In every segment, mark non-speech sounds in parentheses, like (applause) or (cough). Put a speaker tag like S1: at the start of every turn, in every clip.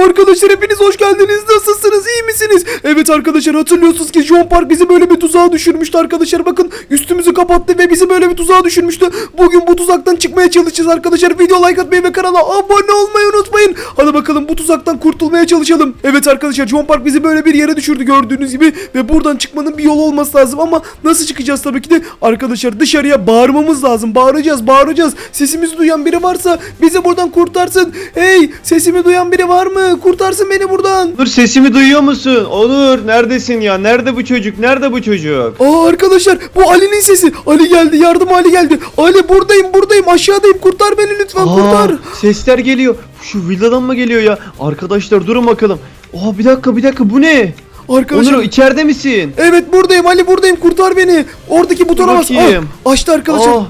S1: Arkadaşlar hepiniz hoş geldiniz. Nasılsınız? İyi misiniz? Evet arkadaşlar hatırlıyorsunuz ki John Park bizi böyle bir tuzağa düşürmüştü arkadaşlar. Bakın üstümüzü kapattı ve bizi böyle bir tuzağa düşürmüştü. Bugün bu tuzaktan çıkmaya çalışacağız arkadaşlar. Video like atmayı ve kanala abone olmayı unutmayın. Hadi bakalım bu tuzaktan kurtulmaya çalışalım. Evet arkadaşlar John Park bizi böyle bir yere düşürdü gördüğünüz gibi. Ve buradan çıkmanın bir yolu olması lazım. Ama nasıl çıkacağız tabii ki de arkadaşlar dışarıya bağırmamız lazım. Bağıracağız bağıracağız. Sesimizi duyan biri varsa bizi buradan kurtarsın. Hey sesimi duyan biri var mı? Kurtarsın beni buradan.
S2: Onur sesimi duyuyor musun? Onur neredesin ya? Nerede bu çocuk? Nerede bu çocuk?
S1: Aa arkadaşlar bu Ali'nin sesi. Ali geldi yardım Ali geldi. Ali buradayım buradayım aşağıdayım kurtar beni lütfen kurtar.
S2: Aa, sesler geliyor. Şu villadan mı geliyor ya? Arkadaşlar durun bakalım. Aa bir dakika bir dakika bu ne?
S1: Arkadaşlar
S2: Onur içeride misin?
S1: evet buradayım Ali buradayım kurtar beni. Oradaki butona bas. Aa, açtı arkadaşlar.
S2: Aa,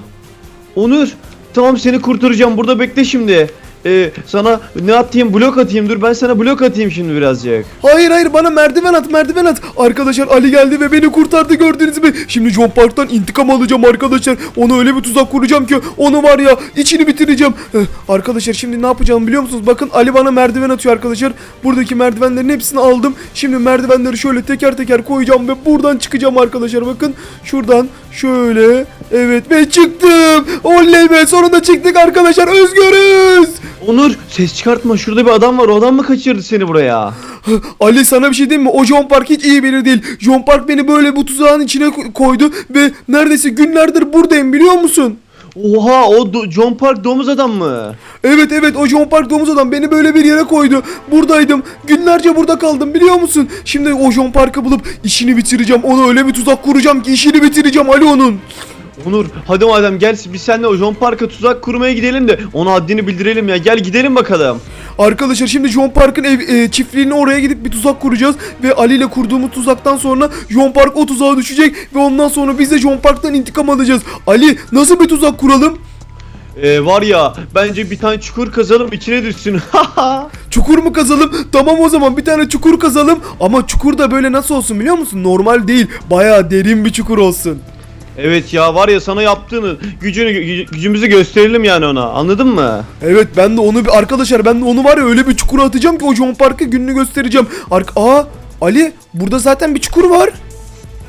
S2: Onur tamam seni kurtaracağım. Burada bekle şimdi. Ee, sana ne atayım? Blok atayım. Dur ben sana blok atayım şimdi birazcık.
S1: Hayır hayır bana merdiven at merdiven at. Arkadaşlar Ali geldi ve beni kurtardı gördüğünüz gibi. Şimdi John Park'tan intikam alacağım arkadaşlar. Ona öyle bir tuzak kuracağım ki onu var ya içini bitireceğim. Eh, Arkadaşlar şimdi ne yapacağım biliyor musunuz? Bakın Ali bana merdiven atıyor arkadaşlar. Buradaki merdivenlerin hepsini aldım. Şimdi merdivenleri şöyle teker teker koyacağım ve buradan çıkacağım arkadaşlar. Bakın şuradan şöyle evet ve çıktım. Oley be sonunda çıktık arkadaşlar özgürüz.
S2: Onur ses çıkartma. Şurada bir adam var. O adam mı kaçırdı seni buraya?
S1: Ali sana bir şey diyeyim mi? O John Park hiç iyi biri değil. John Park beni böyle bu tuzağın içine ko- koydu ve neredeyse günlerdir buradayım biliyor musun?
S2: Oha o Do- John Park domuz adam mı?
S1: Evet evet o John Park domuz adam beni böyle bir yere koydu. Buradaydım. Günlerce burada kaldım biliyor musun? Şimdi o John Park'ı bulup işini bitireceğim. Ona öyle bir tuzak kuracağım ki işini bitireceğim Ali onun.
S2: Onur hadi madem gel biz seninle o John Park'a tuzak kurmaya gidelim de ona haddini bildirelim ya. Gel gidelim bakalım.
S1: Arkadaşlar şimdi John Park'ın ev, e, çiftliğine oraya gidip bir tuzak kuracağız. Ve Ali ile kurduğumuz tuzaktan sonra John Park o tuzağa düşecek. Ve ondan sonra biz de John Park'tan intikam alacağız. Ali nasıl bir tuzak kuralım?
S2: Ee, var ya bence bir tane çukur kazalım içine düşsün. (laughs)
S1: Çukur mu kazalım? Tamam o zaman bir tane çukur kazalım. Ama çukur da böyle nasıl olsun biliyor musun? Normal değil. Bayağı derin bir çukur olsun.
S2: Evet ya var ya sana yaptığını gücünü gü- gücümüzü gösterelim yani ona. Anladın mı?
S1: Evet ben de onu bir arkadaşlar ben de onu var ya öyle bir çukura atacağım ki o John Park'ı gününü göstereceğim. Ark Aa Ali burada zaten bir çukur var.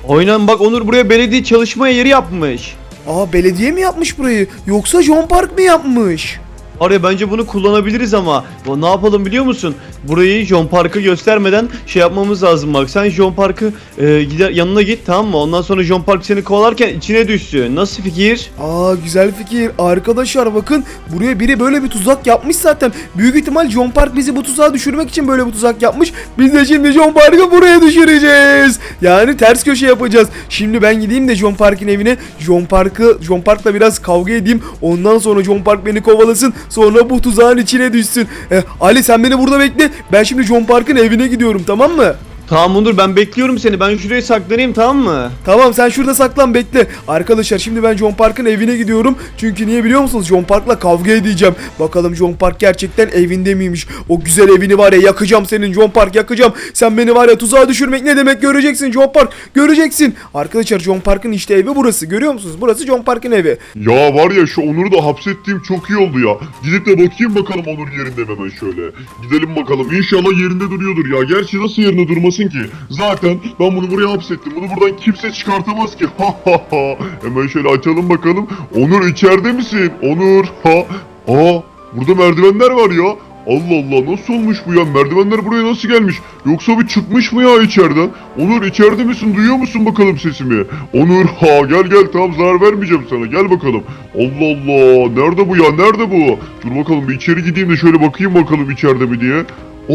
S2: Oynan bak Onur buraya belediye çalışma yeri yapmış.
S1: Aa belediye mi yapmış burayı? Yoksa John Park mı yapmış?
S2: Var bence bunu kullanabiliriz ama ne yapalım biliyor musun? Burayı John Park'ı göstermeden şey yapmamız lazım bak. Sen John Park'ı e, gider yanına git tamam mı? Ondan sonra John Park seni kovalarken içine düşsün. Nasıl fikir?
S1: Aa güzel fikir. Arkadaşlar bakın buraya biri böyle bir tuzak yapmış zaten. Büyük ihtimal John Park bizi bu tuzağa düşürmek için böyle bir tuzak yapmış. Biz de şimdi John Park'ı buraya düşüreceğiz. Yani ters köşe yapacağız. Şimdi ben gideyim de John Park'ın evine. John Park'ı John Park'la biraz kavga edeyim. Ondan sonra John Park beni kovalasın. Sonra bu tuzağın içine düşsün. Eh, Ali sen beni burada bekle. Ben şimdi John Park'ın evine gidiyorum tamam mı?
S2: Tamam Onur ben bekliyorum seni. Ben şuraya saklanayım tamam mı?
S1: Tamam sen şurada saklan bekle. Arkadaşlar şimdi ben John Park'ın evine gidiyorum. Çünkü niye biliyor musunuz? John Park'la kavga edeceğim. Bakalım John Park gerçekten evinde miymiş? O güzel evini var ya yakacağım senin John Park yakacağım. Sen beni var ya tuzağa düşürmek ne demek göreceksin John Park. Göreceksin. Arkadaşlar John Park'ın işte evi burası. Görüyor musunuz? Burası John Park'ın evi.
S3: Ya var ya şu Onur'u da hapsettiğim çok iyi oldu ya. Gidip de bakayım bakalım Onur yerinde mi hemen şöyle. Gidelim bakalım. İnşallah yerinde duruyordur ya. Gerçi nasıl yerinde durmasın ki? Zaten ben bunu buraya hapsettim. Bunu buradan kimse çıkartamaz ki. (laughs) Ha ha ha. Hemen şöyle açalım bakalım. Onur içeride misin? Onur. Ha. Aa burada merdivenler var ya. Allah Allah nasıl olmuş bu ya? Merdivenler buraya nasıl gelmiş? Yoksa bir çıkmış mı ya içeriden? Onur içeride misin? Duyuyor musun bakalım sesimi? Onur ha gel gel tamam zarar vermeyeceğim sana. Gel bakalım. Allah Allah nerede bu ya? Nerede bu? Dur bakalım bir içeri gideyim de şöyle bakayım bakalım içeride mi diye.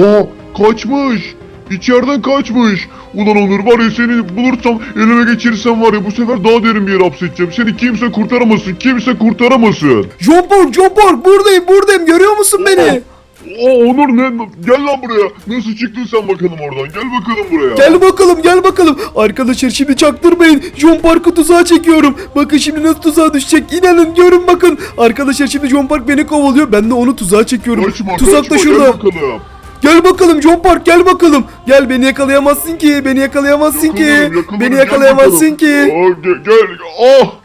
S3: Aa kaçmış. İçeriden kaçmış. Ulan Onur var ya seni bulursam elime geçirirsem var ya bu sefer daha derin bir yere hapsedeceğim. Seni kimse kurtaramasın. Kimse kurtaramasın.
S1: John Park, John Park buradayım buradayım. Görüyor musun beni?
S3: Aa Onur ne? Gel lan buraya. Nasıl çıktın sen bakalım oradan? Gel bakalım buraya.
S1: Gel bakalım gel bakalım. Arkadaşlar şimdi çaktırmayın. John Park'ı tuzağa çekiyorum. Bakın şimdi nasıl tuzağa düşecek. İnanın görün bakın. Arkadaşlar şimdi John Park beni kovalıyor. Ben de onu tuzağa çekiyorum.
S3: Kaçma
S1: Tuzak da
S3: kaçma
S1: şurada.
S3: gel bakalım.
S1: Gel bakalım John Park gel bakalım. Gel beni yakalayamazsın ki. Beni yakalayamazsın ki.
S3: Yakalarım, yakalarım,
S1: Beni
S3: gel
S1: yakalayamazsın
S3: bakalım.
S1: ki.
S3: Aa, gel, gel. Oh! (laughs)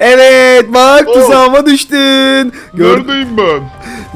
S1: Evet bak
S3: Oh.
S1: tuzağıma düştün. Gör,
S3: Neredeyim ben?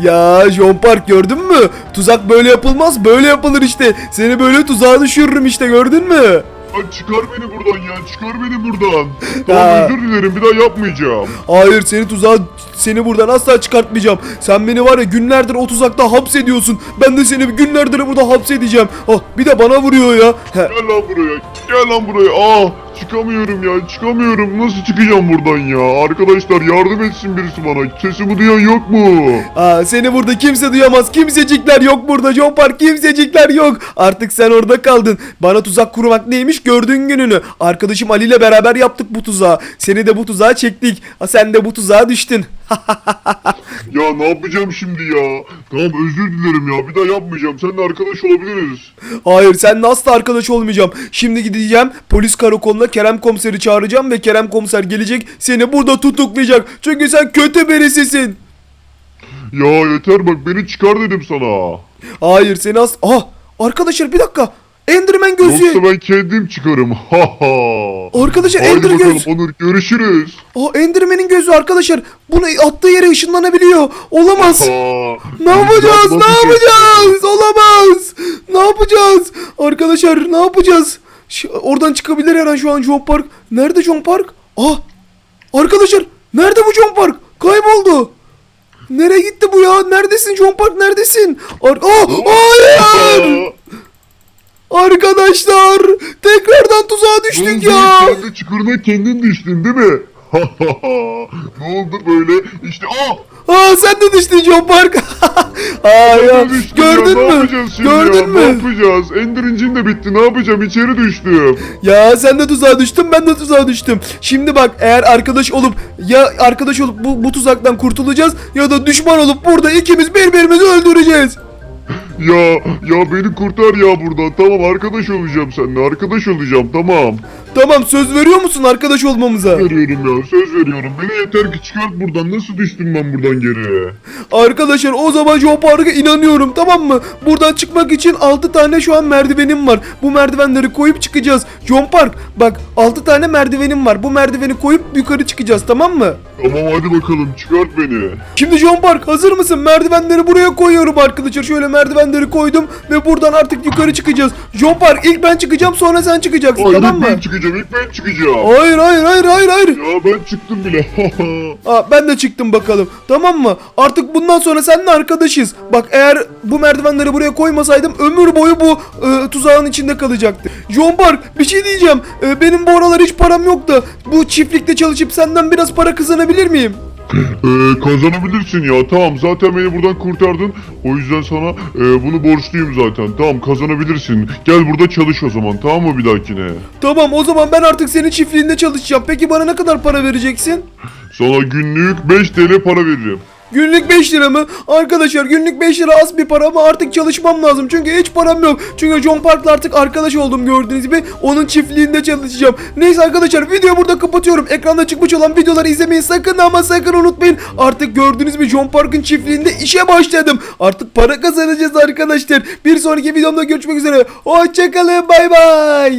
S1: Ya John Park gördün mü? Tuzak böyle yapılmaz böyle yapılır işte. Seni böyle tuzağa düşürürüm işte gördün mü?
S3: Lan çıkar beni buradan ya çıkar beni buradan. (laughs) Tamam özür dilerim bir daha yapmayacağım.
S1: Hayır seni tuzağa seni buradan asla çıkartmayacağım. Sen beni var ya günlerdir o tuzakta hapsediyorsun. Ben de seni günlerdir burada hapsedeceğim. Oh bir de bana vuruyor ya. He,
S3: Gel lan buraya gel lan buraya. Ah çıkamıyorum ya çıkamıyorum. Nasıl çıkacağım buradan ya? Arkadaşlar yardım etsin birisi bana. Sesimi duyan yok mu?
S1: Aa, seni burada kimse duyamaz. Kimsecikler yok burada. John Park kimsecikler yok. Artık sen orada kaldın. Bana tuzak kurmak neymiş gördüğün gününü. Arkadaşım Ali ile beraber yaptık bu tuzağı. Seni de bu tuzağa çektik. Ha, sen de bu tuzağa düştün. (laughs)
S3: Ya ne yapacağım şimdi ya? Tamam özür dilerim ya. Bir daha yapmayacağım. Seninle arkadaş olabiliriz.
S1: Hayır seninle asla arkadaş olmayacağım. Şimdi gideceğim polis karakoluna Kerem komiseri çağıracağım ve Kerem komiser gelecek seni burada tutuklayacak. Çünkü sen kötü birisisin.
S3: Ya yeter bak beni çıkar dedim sana.
S1: Hayır seni as... Ah arkadaşlar bir dakika. Enderman gözü.
S3: Yoksa ben kendim çıkarım. (laughs) Ha ha.
S1: Arkadaşlar
S3: Haydi
S1: Ender
S3: bakalım
S1: göz.
S3: Onur görüşürüz.
S1: Aa Enderman'in gözü arkadaşlar. Bunu attığı yere ışınlanabiliyor. Olamaz. Ne yapacağız? Ne yapacağız? Olamaz. Ne yapacağız? Arkadaşlar ne yapacağız? Oradan çıkabilir her an şu an John Park. Nerede John Park? Ah! Arkadaşlar nerede bu John Park? Kayboldu. Nereye gitti bu ya? Neredesin John Park? Neredesin? Ar ah! Hayır! Arkadaşlar tekrardan tuzağa düştük
S3: Oğlum,
S1: ya.
S3: Kendi çukuruna kendin düştün değil mi? (laughs) Ne oldu böyle? İşte ah!
S1: Aa sen de düştün John Park. (laughs) Aa ya gördün
S3: ya, Ne
S1: mü?
S3: yapacağız şimdi
S1: Gördün
S3: ya? Ne
S1: mü?
S3: yapacağız? Ender incin de bitti. Ne yapacağım? İçeri düştüm.
S1: Ya sen de tuzağa düştün ben de tuzağa düştüm. Şimdi bak eğer arkadaş olup ya arkadaş olup bu, bu tuzaktan kurtulacağız ya da düşman olup burada ikimiz birbirimizi öldüreceğiz.
S3: Ya ya beni kurtar ya buradan. Tamam arkadaş olacağım seninle. Arkadaş olacağım tamam.
S1: Tamam söz veriyor musun arkadaş olmamıza?
S3: Veriyorum ya söz veriyorum. Beni yeter ki çıkart buradan. Nasıl düştüm ben buradan geri?
S1: Arkadaşlar o zaman John Park'a inanıyorum tamam mı? Buradan çıkmak için 6 tane şu an merdivenim var. Bu merdivenleri koyup çıkacağız. John Park bak 6 tane merdivenim var. Bu merdiveni koyup yukarı çıkacağız tamam mı?
S3: Tamam hadi bakalım çıkart beni.
S1: Şimdi John Park hazır mısın? Merdivenleri buraya koyuyorum arkadaşlar. Şöyle merdivenleri koydum ve buradan artık yukarı çıkacağız. John Park ilk ben çıkacağım sonra sen çıkacaksın
S3: Hayır
S1: tamam mı?
S3: ben çıkacağım. ilk ben çıkacağım.
S1: Hayır hayır hayır hayır hayır.
S3: Ya ben çıktım bile. (laughs)
S1: Aa, ben de çıktım bakalım. Tamam mı? Artık bundan sonra seninle arkadaşız. Bak eğer bu merdivenleri buraya koymasaydım ömür boyu bu e, tuzağın içinde kalacaktı. John Park bir şey diyeceğim. E, benim bu aralar hiç param yok da bu çiftlikte çalışıp senden biraz para kazanabilir miyim?
S3: Ee, kazanabilirsin ya. Tamam zaten beni buradan kurtardın. O yüzden sana e, bunu borçluyum zaten. Tamam kazanabilirsin. Gel burada çalış o zaman tamam mı bir dahakine?
S1: Tamam o zaman ben artık senin çiftliğinde çalışacağım. Peki bana ne kadar para vereceksin?
S3: sana günlük 5 TL para veririm
S1: Günlük 5 lira mı? Arkadaşlar günlük 5 lira az bir para ama artık çalışmam lazım. Çünkü hiç param yok. Çünkü John Park'la artık arkadaş oldum gördüğünüz gibi. Onun çiftliğinde çalışacağım. Neyse arkadaşlar videoyu burada kapatıyorum. Ekranda çıkmış olan videoları izlemeyi sakın ama sakın unutmayın. Artık gördüğünüz gibi John Park'ın çiftliğinde işe başladım. Artık para kazanacağız arkadaşlar. Bir sonraki videomda görüşmek üzere. Hoşçakalın bay bay.